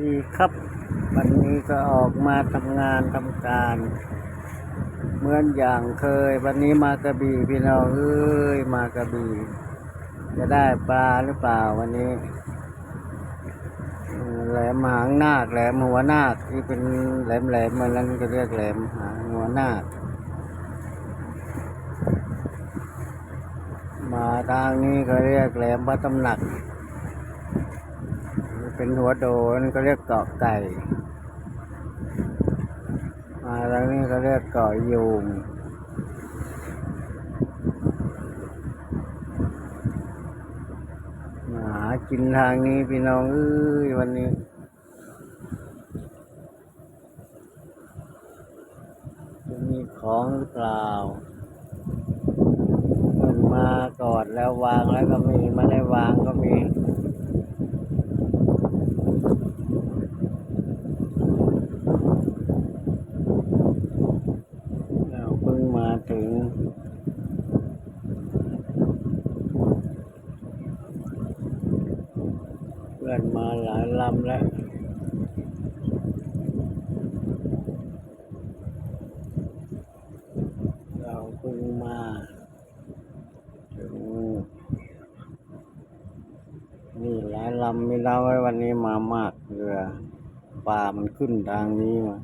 ดีครับ วันนี้ก็ออกมาทำงานทำการ เหมือนอย่างเคย วันนี้มากระบี่พี่น้องเอ้ยมากระบี่จะได้ปลาหรือเปล่าวันนี้แหลมหางนาคแหลมหัวนาคที่เป็นแหลมแหลมมันนั้นก็เรียกแหลมหางหัวนาคมาทางนี้ก็เรียกแหลมพระตำหนัก เป็นหัวโดนก็เรียกเกาะไก่ มาทางนี้ก็เรียกเกาะยูงมาหากินทางนี้พี่น้องเอ้ยวันนี้จะมีของหรือเปล่ามันมากอดแล้ววางแล้วก็มีไม่ได้วางก็มีเราเพิ่งมาถึง เพื่อนมาหลายลำแล้วเราเพิ่งมาถึงนี่หลายลำไม่เล่าไว้วันนี้มามากเรือปลามันขึ้นทางนี้มา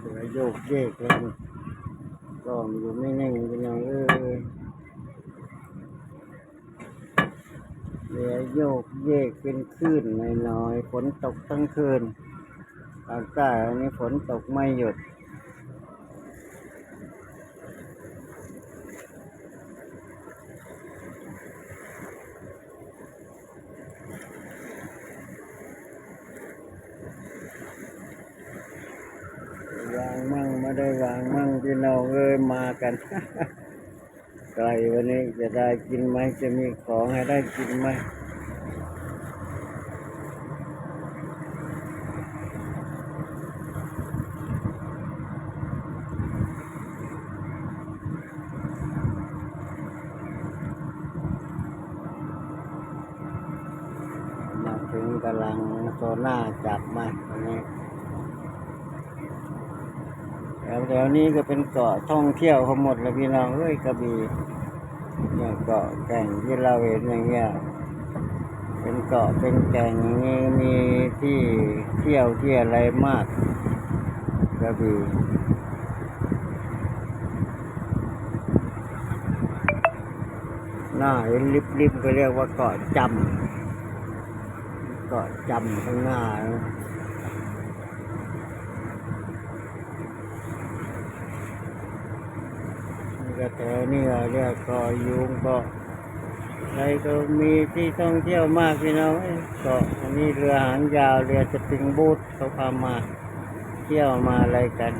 เรือโยกเยกเลย ก็อยู่ไม่แน่งเป็นอย่างเออเรือโยกเยกเป็นคลื่นน้อยๆฝนตกทั้งคืนภาคใต้นนี้ฝนตกไม่หยุด วางมั่งไม่ได้วางมั่งพี่น้องเอ้ยมากันไกลวันนี้จะได้กินไหมจะมีของให้ได้กินไหมมาถึงกำลังโซน่าจับมาตอนนี้ แถวแถวนี้ก็เป็นเกาะท่องเที่ยวเขาหมดเลยพี่น้องเอ้ยกระบี่เนี่ยเกาะแก่งที่เราเห็นอย่างเงี้ยเป็นเกาะเป็นแก่งอย่างงี้มีที่เที่ยวที่อะไรมากกระบี่หน้าเห็นริบๆก็เรียกว่าเกาะจำเกาะจำข้างหน้า นะนี่ก็แถวนี่เราเรียกเกาะยุงเกาะอะไรก็มีที่ท่องเที่ยวมากพี่น้องเกาะอันนี้เรือหางยาวเรือสปริงบูทเขาพามาเที่ยวมาอะไรกัน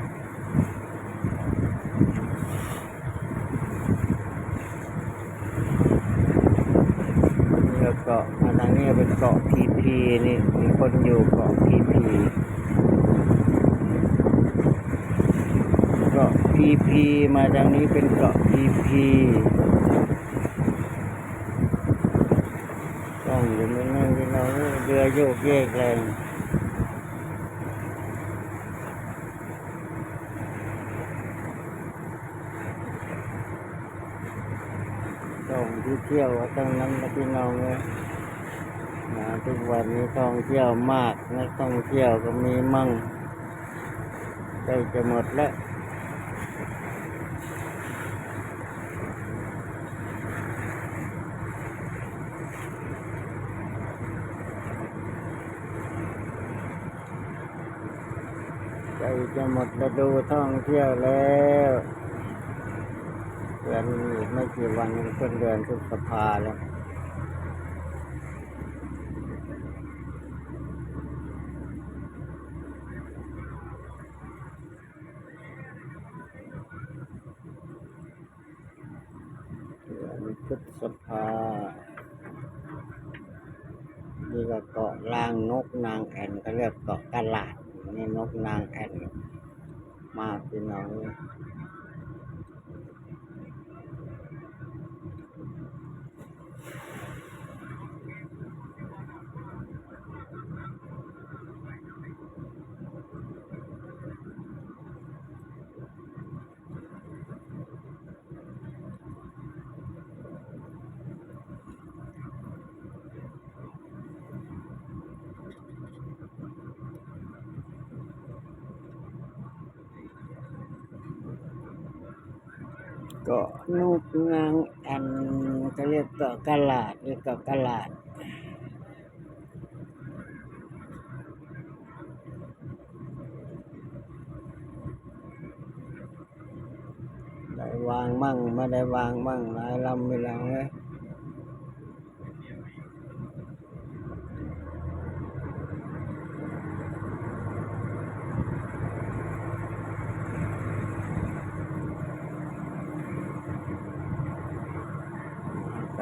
เกาะมาทางนี้เป็นเกาะพีพีนี่มีคนอยู่เกาะพีพีเกาะ พีพีมาทางนี้เป็นเกาะพีพีต้องอยู่ไม่นั่งพี่นเอ้ยเรือโยกเยกแรงต้องที่เที่ยวตั้งนั้นนะพี่น้องเลยนะทุกวันนี้ท่องเที่ยวมากนักท่องเที่ยวก็มีมั่งใกล้จะหมดแล้ว ใกล้จะหมดฤดูท่องเที่ยวแล้วเดือนอีกไม่กี่วันก็เดือนพฤษภาแล้วเดือนพฤษภานี่ก็เกาะล่างนกนางแอ่นก็เรียกเกาะกะลาด นี่นกนางแอ่นมากพี่น้อง เกาะนูกนางแอนก็เรียกเกาะกะลาดเรียกเกาะกะลาดได้วางมั่งไม่ได้วางมั่งหลายลำไปแล้วเว้ย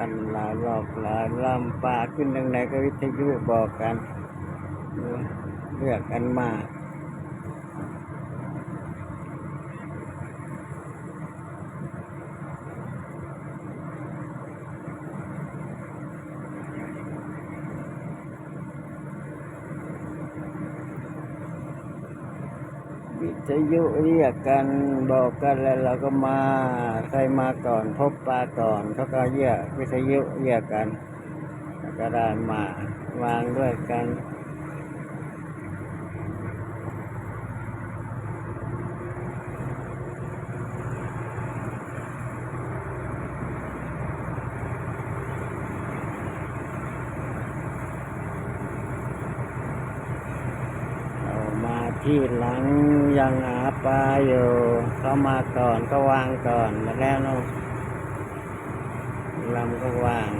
กันหลายรอบหลายลำป่าขึ้นทางไหนก็วิทยุบอกกันเลือกกันมาก วิทยุเรียกกันบอกกันแล้วเราก็มาใครมาก่อนพบปลาก่อนเขาก็เรียกวิทยุเรียกกันแล้วก็ได้มาวางด้วยกัน เอามา ที่หลังยังหาปลาอยู่เขามาก่อนก็วางก่อนมาแล้วเนาะลำก็วาง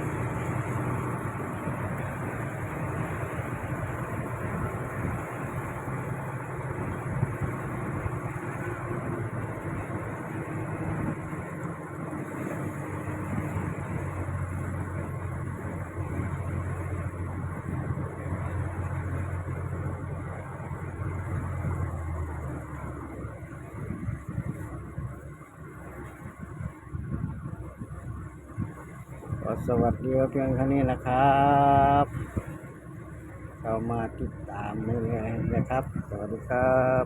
ก็ สวัสดีเพียงแค่นี้นะครับ เรามาติดตามนี่เลยนะครับ สวัสดีครับ